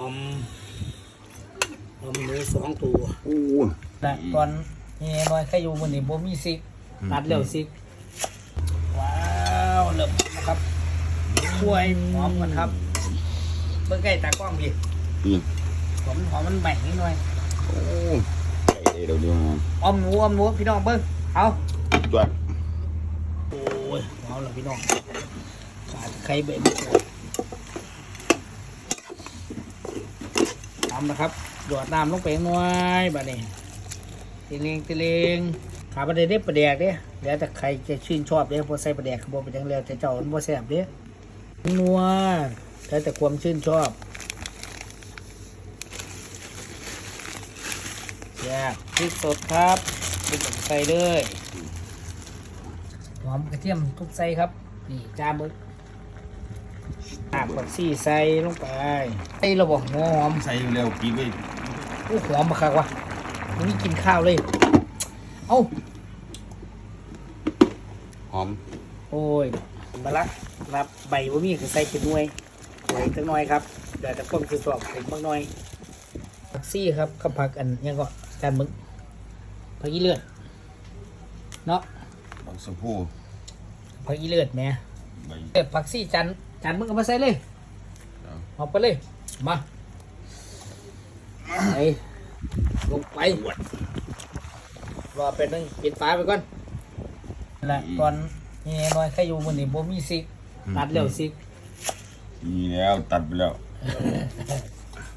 อมอมหมูสองตัวโอ้แต่ตอนนี้น้อยแค่อยู่มันนี่บ่มีซิกตัดแล้วซิกว้าวเริ่มนะครับช่วยหอมกันครับเบิ่งใกล้ตากล้องพี่นี่หอมหอมมันใหม่นิดหน่อยโอ้ไก่เดี๋ยวเดี๋ยวออมหมูออมหมูพี่น้องเบิ่งเอาจวดโอ้ยเอาละพี่น้องขาดไข่เบ็ด ทำนะครับหยดน้ำลงไปน่อยบัดนี้ตีเลงตีเลงขาประเดี๋ยวได้ประเดี๋ยวเด้แล้วแต่ใครจะชื่นชอบเด้พอใส่ประเดี๋ยวขบวนไปจังแล้วแต่เจ้ามันบ่แซ่บเด้นัวแล้วแต่ความชื่นชอบแซ่บพริกสดครับพริกใส่เลยหอมกระเทียมทุกใส่ครับนี่จานมึกตากผักซี่ใส่ลงไปใส่ระบบหัวหอมใส่เร็วกินไปโอ้หอมมากครับวะยังไม่กินข้าวเลย เอ้าหอม โอ้ยบาลักรับใบว่ามีคือใส่เป็นหน่วยหน่วยจังน้อยครับเดี๋ยวจะต้มคือสอบถึงบางหน่อยผักซี่ครับข้าวผักอันยังก็จานมึกผักอีเลือดเนาะบักสะพูผักอีเลือดแหม่ใบเออผักซี่จาน จานมึงเอามาใส่เลยเอาเอาไปเลย มาไปลงไปรอเป็นนึงปิดฝาไปก่อนละตอนนี้น้อยแค่อยู่มันนี่บ่มีซิกตัดแล้วซิกมีแล้วตัดไปแล้ว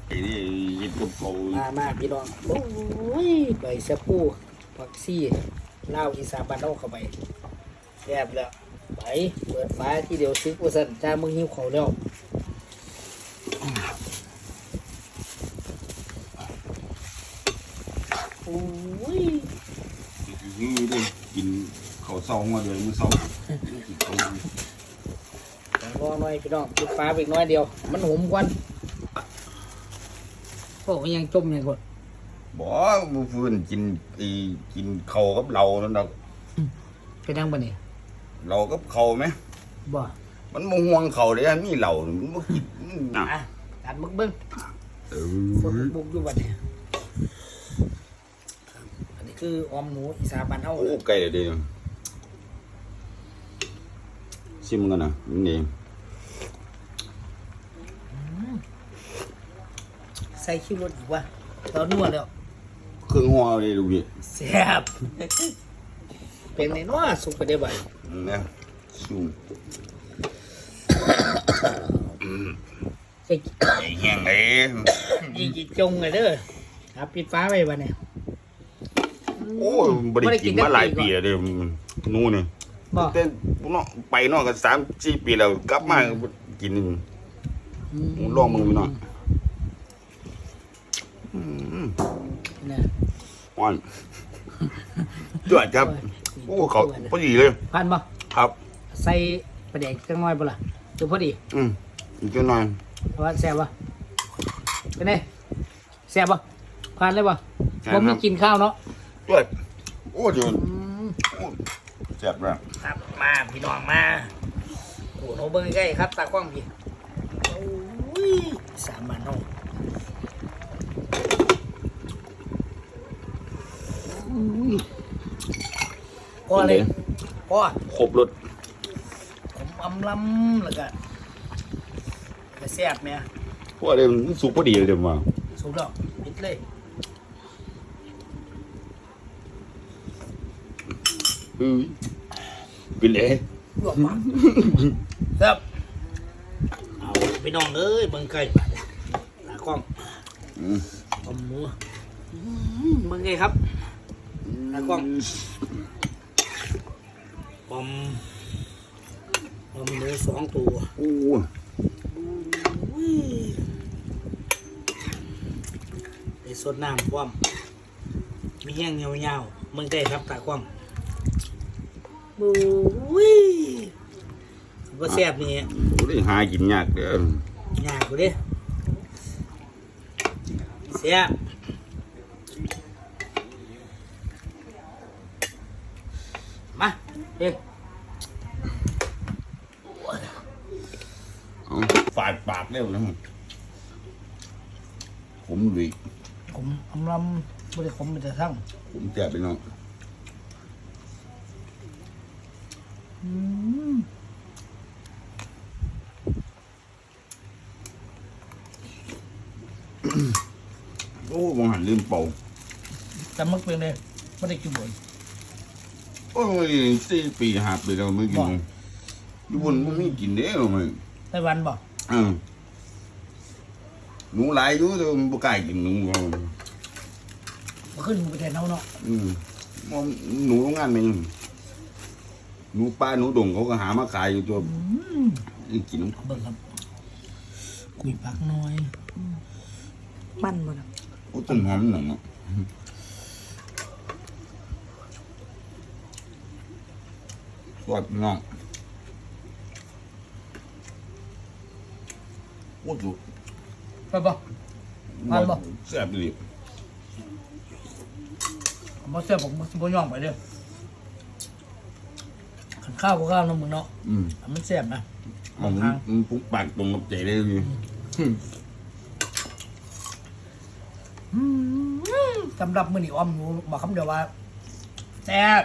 ไอ้นี่ยิบกับเขามามาพี่น้องโอ้ยใบสะพูผักซี่เล่าวอีสานบ้านเราเข้าไปแซ่บแล้ว ไปเปิดฝาที่เดียวซิกว่าสั่นจ้ามึงหิวเขาวแล้วโอ้ยนี่ดิกินข้าวเศร้ามาเลยมื้อเศร้ากินข้าวรอหน่อยพี่น้องปิดฟ้าไปอีกน้อยเดียว มันหุมควันโอ้ยยังจมยังกดบ่มื้อฟื้นกินไอ้กินข้าวกับเรานั่นดอกเป็นยังบ่เนี่ย เรากับข้าวไหมบ่มันบ่ห่วงข้าวเด้มีเหล้ามันบ่กินน่ะอะตัดมึกเบิ้งเอฝนอบุกอยู่บัดเนี่ยอันนี้คือออมหมูอีสานบ้านเฮาโอ้ไก่เดี๋ยวชิมกันนะนี่ใส่คิวรสอีกว่าตอนนวดแล้ว เครื่องหัวเลยดูพี่ แซ่บ เป็นไงเนาะสุกไปได้บ่นะซูมไอ้ไอ้แห้งเอ้ยี่จิจงเลยเด้อครับปิดฟ้าไปบัดเนี่ยโอ้ยบริกินมาหลายปีแล้วเด้อนู่นนี่บ่แต่เนาะไปเนาะกันสามสี่ปีแล้วกลับมากินอืมลองมึงพี่น้องอืมเนี่ยอ่อนจวดครับ โอ้เขาพอดีเลยพันบ่ครับ ใส่ประเด็กจังน้อยบ่ล่ะตัวพอดี อืมอีกจังหน่อยเพราะว่าแซ่บบ่เป็นไงแซ่บบ่ผ่านเลยบ่ผมไม่กินข้าวเนาะจวดโอ้เดี๋ยวโอ้แซ่บแล้วครับมาพี่น้องมาโอ้โหเบิ่งใกล้ๆครับตากล้องพี่โอ้ยสามบ้านเฮ อเลยพอครบรสผมอำลำแล้วก็ก็แซ่บเนี่ยพวกนี้มันสุกพอดีเลยเดี๋ยวมาสุดแล้วปิดเลยอือกินเลยลวกปากครับเอาไปน้องเอ้ยเบิ่งไก่บาดเนี่ยตากล้องอืมอมหมูอืมเบิ่งไงครับตากล้อง อมอมหมูสองตัวโอ้อุ้ยไอ้สดน้ำพร้อมมีแห้งเงาๆเบิ่งไก่ครับตากล้องบุ้ยว่าแซ่บนี่โหได้หากินยากเด้อยากกูดิแซ่บมา เด็กเอาฝาดปากเร็วนะผมดุยผมอำลำบริขมมันจะทั้งผมแจ่บไปน้องอืมโอ้บางหันลืมเป่าแต่มักเป็นเลยไม่ได้กินบ่อย โอ้ยสี่ปีห้าปีแล้วไม่กินบ่อยู่บนมันไม่กินเด้หรอกมันไต้หวันบอกเออหนูหลายอยู่แต่มันบ่กล้ากินหนูเขามาขึ้นประเทศเขาเนาะอืมมันหนูโรงงานมันหนูป้าหนูดงเขาก็หามาขายอยู่ตัวอืมนี่กินน้เบิ่งครับกุยผักหน้อย มันหมดอะำโอ้ต้นหอมหนังเนาะ สวัสดีน้องโอ้จุไปบ่มันบ่แซ่บดีผมมาเสียผมมาสิบ่ย่องไปเด้อขันข้าวก็ข้าวน้ำมึงเนาะอืมอันมันเสียบนะมันมันปุ๊บปากตรงกับใจได้เลยอืมสำหรับมื้อนี้อ้อมหนูบอกคำเดียวว่าแซ่บ